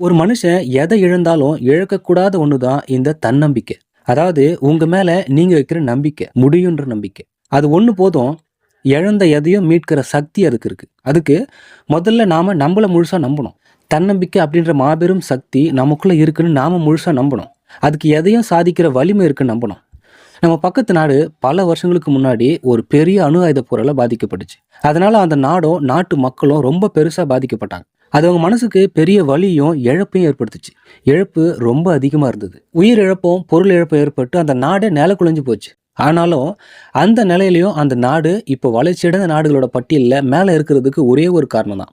ஒரு மனுஷன் எதை இழந்தாலும் இழக்கக்கூடாத ஒன்று தான் இந்த தன்னம்பிக்கை. அதாவது உங்க மேல நீங்க வைக்கிற நம்பிக்கை முடியுன்ற நம்பிக்கை. அது ஒன்று போதும் இழந்த எதையும் மீட்கிற சக்தி அதுக்கு இருக்கு. அதுக்கு முதல்ல நாம நம்மள முழுசா நம்பணும். தன்னம்பிக்கை அப்படின்ற மாபெரும் சக்தி நமக்குள்ள இருக்குன்னு நாம முழுசா நம்பணும். அதுக்கு எதையும் சாதிக்கிற வலிமை இருக்குன்னு நம்பணும். நம்ம பக்கத்து நாடு பல வருஷங்களுக்கு முன்னாடி ஒரு பெரிய அணு ஆயுத போரால பாதிக்கப்பட்டுச்சு. அதனால அந்த நாடும் நாட்டு மக்களும் ரொம்ப பெருசா பாதிக்கப்பட்டாங்க. அது அவங்க மனசுக்கு பெரிய வலியும் இழப்பையும் ஏற்படுத்துச்சு. இழப்பு ரொம்ப அதிகமாக இருந்தது. உயிர் இழப்பும் பொருள் இழப்பும் ஏற்பட்டு அந்த நாடே நில குலைஞ்சு போச்சு. ஆனாலும் அந்த நிலையிலையும் அந்த நாடு இப்போ வளர்ச்சியடைந்த நாடுகளோட பட்டியலில் மேலே இருக்கிறதுக்கு ஒரே ஒரு காரணம் தான்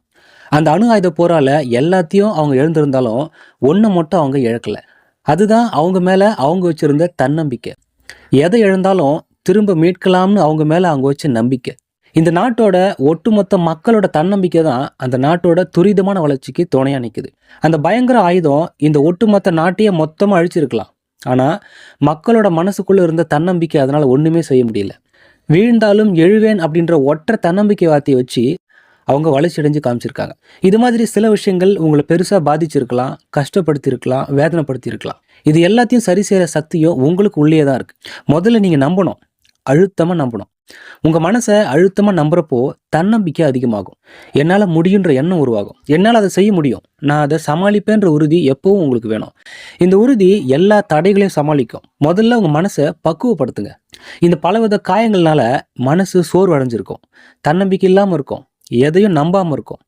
அந்த அணு ஆயுத போரால எல்லாத்தையும் அவங்க எழுந்திருந்தாலும் ஒன்றை மட்டும் அவங்க இழக்கல. அதுதான் அவங்க மேலே அவங்க வச்சுருந்த தன்னம்பிக்கை. எதை இழந்தாலும் திரும்ப மீட்கலாம்னு அவங்க மேலே அவங்க வச்ச நம்பிக்கை. இந்த நாட்டோட ஒட்டுமொத்த மக்களோட தன்னம்பிக்கை தான் அந்த நாட்டோட துரிதமான வளர்ச்சிக்கு துணையா நிற்குது அந்த பயங்கர ஆயுதம் இந்த ஒட்டுமொத்த நாட்டையே மொத்தமாக அழிச்சிருக்கலாம். ஆனால் மக்களோட மனசுக்குள்ள இருந்த தன்னம்பிக்கை அதனால ஒன்றுமே செய்ய முடியல. வீழ்ந்தாலும் எழுவேன் அப்படின்ற ஒற்றை தன்னம்பிக்கை வார்த்தையை வச்சு அவங்க வளர்ச்சி அடைஞ்சு காமிச்சிருக்காங்க. இது மாதிரி சில விஷயங்கள் உங்களை பெருசாக பாதிச்சிருக்கலாம் கஷ்டப்படுத்தியிருக்கலாம் வேதனைப்படுத்தியிருக்கலாம் இது எல்லாத்தையும் சரி செய்கிற சக்தியும் உங்களுக்கு உள்ளே தான் இருக்குது முதல்ல நீங்கள் நம்பணும். அழுத்தமாக நம்பணும். உங்கள் மனசை அழுத்தமாக நம்புறப்போ தன்னம்பிக்கை அதிகமாகும். என்னால் முடியுன்ற எண்ணம் உருவாகும். என்னால் அதை செய்ய முடியும். நான் அதை சமாளிப்பேன்ற உறுதி எப்பவும் உங்களுக்கு வேணும். இந்த உறுதி எல்லா தடைகளையும் சமாளிக்கும். முதல்ல உங்கள் மனசை பக்குவப்படுத்துங்க. இந்த பலவித காயங்கள்னால மனசு சோர்வு அடைஞ்சிருக்கும் தன்னம்பிக்கை இல்லாமல் இருக்கும். எதையும் நம்பாமல் இருக்கும்.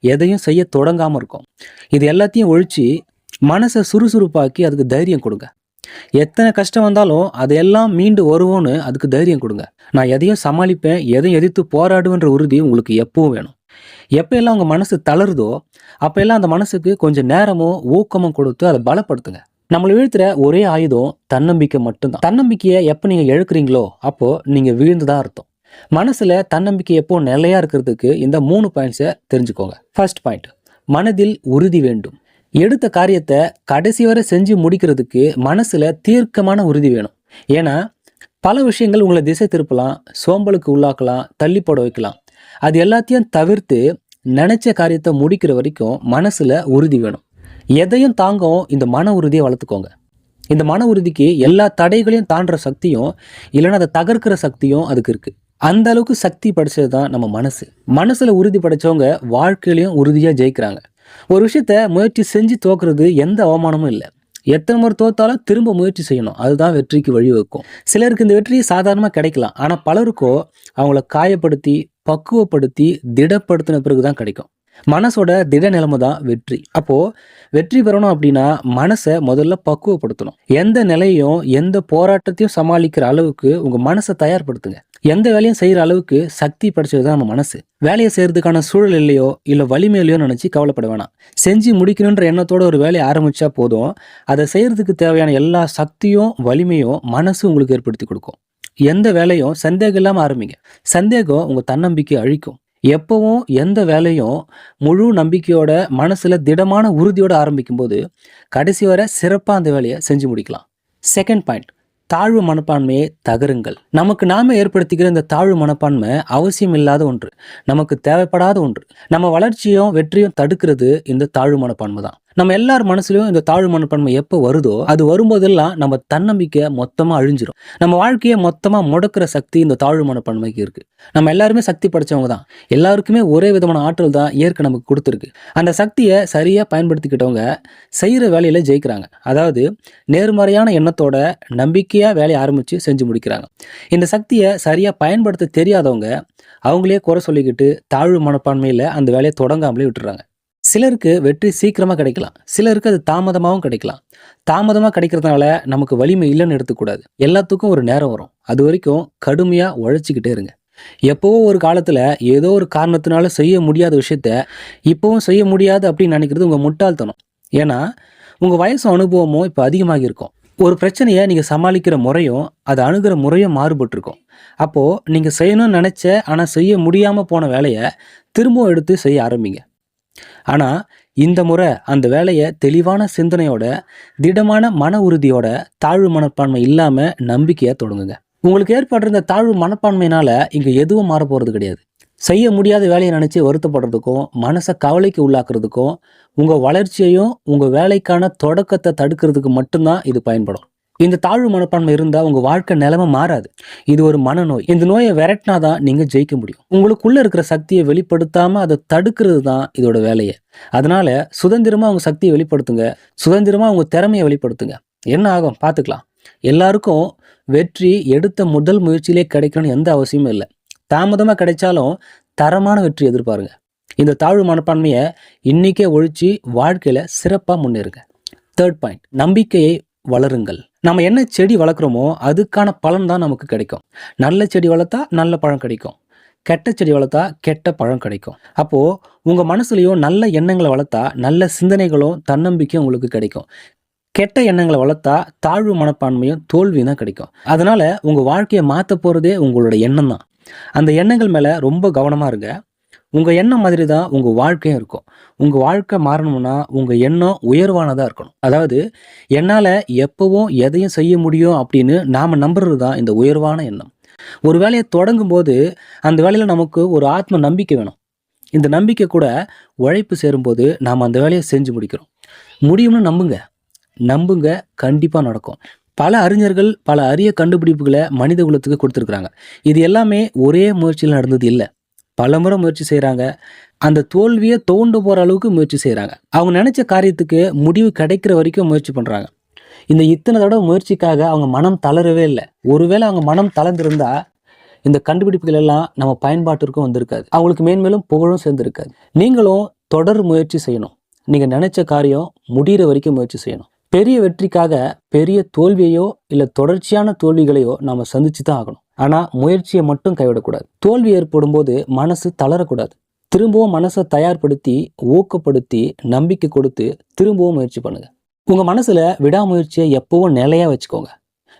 எதையும் செய்ய தொடங்காமல் இருக்கும். இது எல்லாத்தையும் ஒழிச்சு மனசை சுறுசுறுப்பாக்கி அதுக்கு தைரியம் கொடுங்க. எத்தனை கஷ்டம் வந்தாலும் அதையெல்லாம் மீண்டு வருவோன்னு அதுக்கு தைரியம் கொடுங்க. நான் எதையும் சமாளிப்பேன் எதையும் எதிர்த்து போராடுவேன்ற உறுதி உங்களுக்கு எப்பவும் வேணும். எப்போ எல்லாம் உங்கள் மனசு தளருதோ அப்போ எல்லாம் அந்த மனசுக்கு கொஞ்சம் நேரமும் ஊக்கமும் கொடுத்து அதை பலப்படுத்துங்க. நம்மளை வீழ்த்துற ஒரே ஆயுதம் தன்னம்பிக்கை மட்டும்தான். தன்னம்பிக்கையை எப்போ நீங்கள் எழுக்கிறீங்களோ அப்போது நீங்கள் வீழ்ந்து தான் அர்த்தம். மனசில் தன்னம்பிக்கை எப்போ நிலையாக இருக்கிறதுக்கு இந்த மூணு பாயிண்ட்ஸை தெரிஞ்சுக்கோங்க. ஃபர்ஸ்ட் பாயிண்ட் மனதில் உறுதி வேண்டும். எடுத்த காரியத்தை கடைசி வரை செஞ்சு முடிக்கிறதுக்கு மனசுல தீர்க்கமான உறுதி வேணும். ஏன்னா பல விஷயங்கள் உங்களை திசை திருப்பலாம் சோம்பலுக்கு உள்ளாக்கலாம் தள்ளி போட வைக்கலாம். அது எல்லாத்தையும் தவிர்த்து நினைச்ச காரியத்தை முடிக்கிற வரைக்கும் மனசுல உறுதி வேணும். எதையும் தாங்கும் இந்த மன உறுதியை வளர்த்துக்கோங்க. இந்த மன உறுதிக்கு எல்லா தடைகளையும் தாண்டுற சக்தியும் இல்லைன்னா அதை தகர்க்கிற சக்தியும் அதுக்கு இருக்கு. அந்த அளவுக்கு சக்தி படைச்சது தான் நம்ம மனசு. மனசுல உறுதி படைச்சவங்க வாழ்க்கையிலையும் உறுதியா ஜெயிக்கிறாங்க. ஒரு விஷயத்த முயற்சி செஞ்சு தோக்குறது எந்த அவமானமும் இல்லை. எத்தனை முறை தோத்தாலும் திரும்ப முயற்சி செய்யணும். அதுதான் வெற்றிக்கு வழிவகுக்கும் சிலருக்கு இந்த வெற்றி சாதாரணமாக கிடைக்கலாம். ஆனால் பலருக்கோ அவங்கள காயப்படுத்தி பக்குவப்படுத்தி திடப்படுத்தின பிறகு தான் கிடைக்கும். மனசோட திட நிலைமை தான் வெற்றி. அப்போது வெற்றி பெறணும் அப்படின்னா மனசை முதல்ல பக்குவப்படுத்தணும். எந்த நிலையும் எந்த போராட்டத்தையும் சமாளிக்கிற அளவுக்கு உங்கள் மனசை தயார்படுத்துங்க. எந்த வேலையும் செய்யற அளவுக்கு சக்தி படைச்சது தான் நம்ம மனசு. வேலையை செய்யறதுக்கான சூழல் இல்லையோ இல்லை வலிமையிலையோ நினச்சி கவலைப்பட வேணாம். செஞ்சு முடிக்கணுன்ற எண்ணத்தோட ஒரு வேலையை ஆரம்பிச்சா போதும். அதை செய்யறதுக்கு தேவையான எல்லா சக்தியும் வலிமையும் மனசு உங்களுக்கு ஏற்படுத்தி கொடுக்கும். எந்த வேலையும் சந்தேகம் இல்லாமல் ஆரம்பிங்க. சந்தேகம் உங்கள் தன்னம்பிக்கை அழிக்கும். எப்பவும் எந்த வேலையும் முழு நம்பிக்கையோட மனசில் திடமான உறுதியோடு ஆரம்பிக்கும்போது கடைசி வரை சிறப்பாக அந்த வேலையை செஞ்சு முடிக்கலாம். செகண்ட் பாயிண்ட் தாழ்வு மனப்பான்மையை தகருங்கள். நமக்கு நாம ஏற்படுத்திக்கிற இந்த தாழ்வு மனப்பான்மை அவசியம் இல்லாத ஒன்று. நமக்கு தேவைப்படாத ஒன்று. நம்ம வளர்ச்சியும் வெற்றியும் தடுக்கிறது இந்த தாழ்வு மனப்பான்மை தான். நம்ம எல்லார் மனசுலயும் இந்த தாழ்வு மனப்பான்மை எப்போ வருதோ அது வரும்போதெல்லாம் நம்ம தன்னம்பிக்கை மொத்தமாக அழிஞ்சிரும். நம்ம வாழ்க்கையை மொத்தமாக முடக்கிற சக்தி இந்த தாழ்வு மனப்பான்மைக்கு இருக்கு. நம்ம எல்லாருமே சக்தி படைச்சவங்க தான். எல்லாருக்குமே ஒரே விதமான ஆற்றல் தான் இயற்கை நமக்கு கொடுத்துருக்கு. அந்த சக்தியை சரியாக பயன்படுத்திக்கிட்டவங்க செய்கிற வேலையில ஜெயிக்கிறாங்க. அதாவது நேர்மறையான எண்ணத்தோட நம்பிக்கையாக வேலையை ஆரம்பித்து செஞ்சு முடிக்கிறாங்க. இந்த சக்தியை சரியாக பயன்படுத்த தெரியாதவங்க அவங்களே குறை சொல்லிக்கிட்டு தாழ்வு மனப்பான்மையில் அந்த வேலையை தொடங்காமலே விட்டுறாங்க. சிலருக்கு வெற்றி சீக்கிரமாக கிடைக்கலாம். சிலருக்கு அது தாமதமாகவும் கிடைக்கலாம். தாமதமாக கிடைக்கிறதுனால நமக்கு வலிமை இல்லைன்னு எடுத்துக்கூடாது. எல்லாத்துக்கும் ஒரு நேரம் வரும். அது வரைக்கும் கடுமையாக உழைச்சிக்கிட்டே இருங்க. எப்போவோ ஒரு காலத்தில் ஏதோ ஒரு காரணத்தினால செய்ய முடியாத விஷயத்த இப்போவும் செய்ய முடியாது அப்படின்னு நினைக்கிறது உங்கள் முட்டாள்தனம். ஏன்னா உங்கள் வயசு அனுபவமும் இப்போ அதிகமாக இருக்கும். ஒரு பிரச்சனையை நீங்கள் சமாளிக்கிற முறையும் அதை அணுகிற முறையும் மாறுபட்டிருக்கும். அப்போது நீங்கள் செய்யணும்னு நினச்ச ஆனால் செய்ய முடியாமல் போன வேலையை திரும்பவும் எடுத்து செய்ய ஆரம்பிங்க. ஆனால் இந்த முறை அந்த வேலையை தெளிவான சிந்தனையோட திடமான மன உறுதியோட தாழ்வு மனப்பான்மை இல்லாமல் நம்பிக்கையாக தொடங்குங்க. உங்களுக்கு ஏற்படுற இந்த தாழ்வு மனப்பான்மையினால் இங்கே எதுவும் மாற போகிறது கிடையாது. செய்ய முடியாத வேலையை நினச்சி வருத்தப்படுறதுக்கும் மனசை கவலைக்கு உள்ளாக்குறதுக்கும் உங்கள் வளர்ச்சியையும் உங்கள் வேலைக்கான தொடக்கத்தை தடுக்கிறதுக்கு மட்டும்தான் இது பயன்படும். இந்த தாழ்வு மனப்பான்மை இருந்தால் உங்கள் வாழ்க்கை நிலைமை மாறாது. இது ஒரு மனநோய். இந்த நோயை விரட்டினா தான் நீங்கள் ஜெயிக்க முடியும். உங்களுக்குள்ளே இருக்கிற சக்தியை வெளிப்படுத்தாமல் அதை தடுக்கிறது தான் இதோட வேலையை. அதனால சுதந்திரமாக உங்கள் சக்தியை வெளிப்படுத்துங்க. சுதந்திரமாக உங்கள் திறமையை வெளிப்படுத்துங்க. என்ன ஆகும்? பார்த்துக்கலாம். எல்லாருக்கும் வெற்றி எடுத்த முதல் முயற்சியிலே கிடைக்கணும்னு எந்த அவசியமும் இல்லை. தாமதமாக கிடைச்சாலும் தரமான வெற்றி எதிர்பாருங்க. இந்த தாழ்வு மனப்பான்மையை இன்னைக்கே ஒழிச்சு வாழ்க்கையில சிறப்பாக முன்னேறுங்க. தேர்ட் பாயிண்ட் நம்பிக்கையை வளருங்கள். நம்ம என்ன செடி வளர்க்குறோமோ அதுக்கான பலன் தான் நமக்கு கிடைக்கும். நல்ல செடி வளர்த்தா நல்ல பழம் கிடைக்கும். கெட்ட செடி வளர்த்தா கெட்ட பழம் கிடைக்கும். அப்போது உங்கள் மனசுலையும் நல்ல எண்ணங்களை வளர்த்தா நல்ல சிந்தனைகளும் தன்னம்பிக்கையும் உங்களுக்கு கிடைக்கும். கெட்ட எண்ணங்களை வளர்த்தா தாழ்வு மனப்பான்மையும் தோல்வியும் தான் கிடைக்கும். அதனால் உங்கள் வாழ்க்கையை மாற்ற போகிறதே உங்களோட எண்ணம் தான். அந்த எண்ணங்கள் மேலே ரொம்ப கவனமாக இருங்க. உங்கள் எண்ணம் மாதிரி தான் உங்கள் வாழ்க்கையும் இருக்கும். உங்கள் வாழ்க்கை மாறணும்னா உங்கள் எண்ணம் உயர்வானதாக இருக்கணும். அதாவது என்னால் எப்போவும் எதையும் செய்ய முடியும் அப்படின்னு நாம் நம்புறது தான் இந்த உயர்வான எண்ணம். ஒரு வேலையை தொடங்கும் போது அந்த வேலையில் நமக்கு ஒரு ஆத்ம நம்பிக்கை வேணும். இந்த நம்பிக்கை கூட உழைப்பு சேரும்போது நாம் அந்த வேலையை செஞ்சு முடிக்கிறோம். முடியும்னு நம்புங்க. நம்புங்க கண்டிப்பாக நடக்கும். பல அறிஞர்கள் பல அரிய கண்டுபிடிப்புகளை மனித குலத்துக்கு கொடுத்துருக்குறாங்க. இது எல்லாமே ஒரே முயற்சியில் நடந்தது இல்லை. பலமுறை முயற்சி செய்கிறாங்க அந்த தோல்வியை தோண்டு போகிற அளவுக்கு முயற்சி செய்கிறாங்க அவங்க நினச்ச காரியத்துக்கு முடிவு கிடைக்கிற வரைக்கும் முயற்சி பண்ணுறாங்க இந்த இத்தனை தடவை முயற்சிக்காக அவங்க மனம் தளரவே இல்லை. ஒருவேளை அவங்க மனம் தளர்ந்திருந்தா இந்த கண்டுபிடிப்புகள் எல்லாம் நம்ம பயன்பாட்டிற்கும் வந்திருக்காது. அவங்களுக்கு மேன்மேலும் புகழும் சேர்ந்திருக்காது. நீங்களும் தொடர் முயற்சி செய்யணும். நீங்கள் நினச்ச காரியம் முடிகிற வரைக்கும் முயற்சி செய்யணும். பெரிய வெற்றிக்காக பெரிய தோல்வியையோ இல்லை தொடர்ச்சியான தோல்விகளையோ நாம் சந்திச்சு தான் ஆகணும். ஆனால் முயற்சியை மட்டும் கைவிடக்கூடாது. தோல்வி ஏற்படும் போது மனசு தளரக்கூடாது. திரும்பவும் மனசை தயார்படுத்தி ஊக்கப்படுத்தி நம்பிக்கை கொடுத்து திரும்பவும் முயற்சி பண்ணுங்க. உங்கள் மனசில் விடாமுயற்சியை எப்பவும் நிலையாக வச்சுக்கோங்க.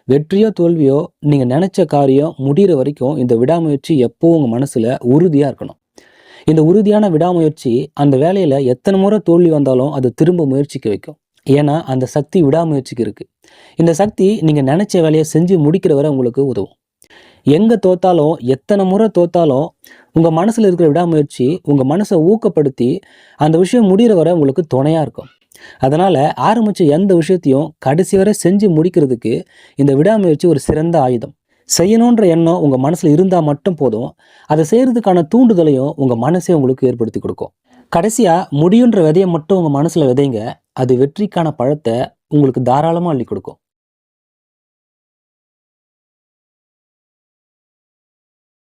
வெற்றியோ தோல்வியோ நீங்கள் நினச்ச காரியம் முடிகிற வரைக்கும் இந்த விடாமுயற்சி எப்போவும் உங்கள் மனசில் உறுதியாக இருக்கணும். இந்த உறுதியான விடாமுயற்சி அந்த வேலையில் எத்தனை முறை தோல்வி வந்தாலும் அது திரும்ப முயற்சிக்க வைக்கும். ஏன்னா அந்த சக்தி விடாமுயற்சிக்கு இருக்குது இந்த சக்தி நீங்கள் நினச்ச வேலையை செஞ்சு முடிக்கிற வரை உங்களுக்கு உதவும். எங்கே தோத்தாலும் எத்தனை முறை தோத்தாலும் உங்கள் மனசில் இருக்கிற விடாமுயற்சி உங்கள் மனசை ஊக்கப்படுத்தி அந்த விஷயம் முடிகிற வரை உங்களுக்கு துணையாக இருக்கும். அதனால் ஆரம்பித்த எந்த விஷயத்தையும் கடைசி வரை செஞ்சு முடிக்கிறதுக்கு இந்த விடாமுயற்சி ஒரு சிறந்த ஆயுதம். செய்யணுன்ற எண்ணம் உங்கள் மனசில் இருந்தால் மட்டும் போதும். அதை செய்கிறதுக்கான தூண்டுதலையும் உங்கள் மனசே உங்களுக்கு ஏற்படுத்தி கொடுக்கும். கடைசியாக முடியுன்ற விதையை மட்டும் உங்கள் மனசில் விதைங்க. அது வெற்றிக்கான பழத்தை உங்களுக்கு தாராளமாக அள்ளி கொடுக்கும்.